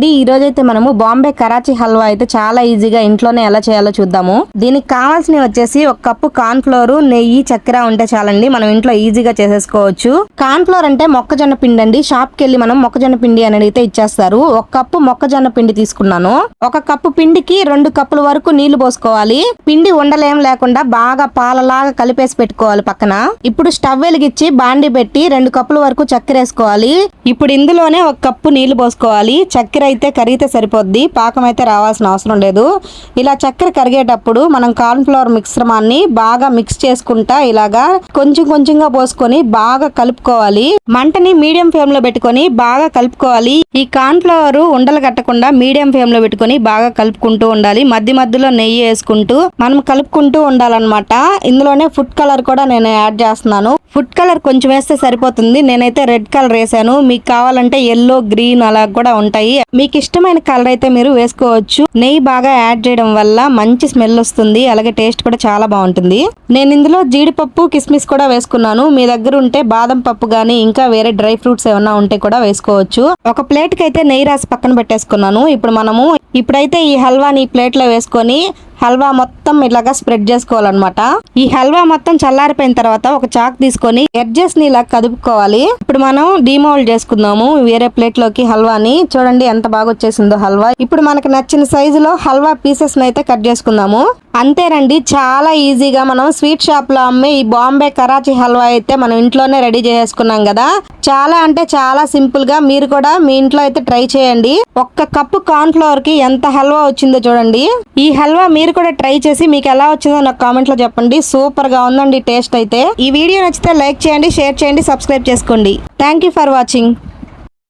అండి ఈ రోజు అయితే మనము బాంబే కరాచీ హల్వా అయితే చాలా ఈజీగా ఇంట్లోనే ఎలా చేయాలో చూద్దాము. దీనికి కావాల్సినవి వచ్చేసి ఒక కప్పు కార్న్ ఫ్లోర్ నెయ్యి చక్కెర ఉంటే చాలండి. మనం ఇంట్లో ఈజీగా చేసేసుకోవచ్చు. కార్న్ ఫ్లోర్ అంటే మొక్కజొన్న పిండి అండి షాప్కి వెళ్ళి మనం మొక్కజొన్న పిండి అని అడిగితే ఇచ్చేస్తారు. ఒక కప్పు మొక్కజొన్న పిండి తీసుకున్నాను. ఒక కప్పు పిండికి రెండు కప్పుల వరకు నీళ్ళు పోసుకోవాలి. పిండి ఉండలేం లేకుండా బాగా పాలలాగా కలిపేసి పెట్టుకోవాలి పక్కన. ఇప్పుడు స్టవ్ వెలిగించి బాండి పెట్టి రెండు కప్పుల వరకు చక్కెర వేసుకోవాలి. ఇప్పుడు ఇందులోనే ఒక కప్పు నీళ్ళు పోసుకోవాలి. చక్కెర అయితే కరిగితే సరిపోద్ది పాకం అయితే రావాల్సిన అవసరం లేదు. ఇలా చక్కెర కరిగేటప్పుడు మనం కార్న్ఫ్లవర్ మిశ్రమాన్ని బాగా మిక్స్ చేసుకుంటా ఇలాగా కొంచెం కొంచెంగా పోసుకొని బాగా కలుపుకోవాలి. మంటని మీడియం ఫ్లేమ్లో పెట్టుకొని బాగా కలుపుకోవాలి. ఈ కార్న్ఫ్లవర్ ఉండలు కట్టకుండా మీడియం ఫ్లేమ్లో పెట్టుకొని బాగా కలుపుకుంటూ ఉండాలి. మధ్య మధ్యలో నెయ్యి వేసుకుంటూ మనం కలుపుకుంటూ ఉండాలన్నమాట. ఇందులోనే ఫుడ్ కలర్ కూడా నేను యాడ్ చేస్తున్నాను. ఫుడ్ కలర్ కొంచెం వేస్తే సరిపోతుంది. నేనైతే రెడ్ కలర్ వేసాను. మీకు కావాలంటే ఎల్లో గ్రీన్ అలా కూడా ఉంటాయి. మీకు ఇష్టమైన కలర్ అయితే మీరు వేసుకోవచ్చు. నెయ్యి బాగా యాడ్ చేయడం వల్ల మంచి స్మెల్ వస్తుంది. అలాగే టేస్ట్ కూడా చాలా బాగుంటుంది. నేను ఇందులో జీడిపప్పు కిస్మిస్ కూడా వేసుకున్నాను. మీ దగ్గర ఉంటే బాదం పప్పు కానీ ఇంకా వేరే డ్రై ఫ్రూట్స్ ఏమన్నా ఉంటే కూడా వేసుకోవచ్చు. ఒక ప్లేట్కి అయితే నెయ్యి రాసి పక్కన పెట్టేసుకున్నాను. ఇప్పుడు మనము ఇప్పుడైతే ఈ హల్వాని ప్లేట్లో వేసుకొని హల్వా మొత్తం ఇలాగా స్ప్రెడ్ చేసుకోవాలన్నమాట. ఈ హల్వా మొత్తం చల్లారిపోయిన తర్వాత ఒక చాక్ తీసుకొని ఎడ్జెస్ని ఇలా కదుపుకోవాలి. ఇప్పుడు మనం డిమోల్డ్ చేసుకుందాము. వేరే ప్లేట్లోకి హల్వాని. చూడండి ఎంత బాగా వచ్చేసిందో హల్వా. ఇప్పుడు మనకు నచ్చిన సైజులో హల్వా పీసెస్ అయితే కట్ చేసుకుందాము. అంతేనండి చాలా ఈజీగా మనం స్వీట్ షాప్లో అమ్మే ఈ బాంబే కరాచీ హల్వా అయితే మనం ఇంట్లోనే రెడీ చేసుకున్నాం కదా. చాలా అంటే చాలా సింపుల్గా మీరు కూడా మీ ఇంట్లో అయితే ట్రై చేయండి. ఒక్క కప్పు కార్న్ ఫ్లవర్కి ఎంత హల్వా వచ్చిందో చూడండి. ఈ హల్వా మీరు కూడా ట్రై చేసి మీకు ఎలా వచ్చిందో నాకు కామెంట్లో చెప్పండి. సూపర్గా ఉందండి టేస్ట్ అయితే. ఈ వీడియో నచ్చితే లైక్ చేయండి షేర్ చేయండి సబ్స్క్రైబ్ చేసుకోండి. Thank you for watching.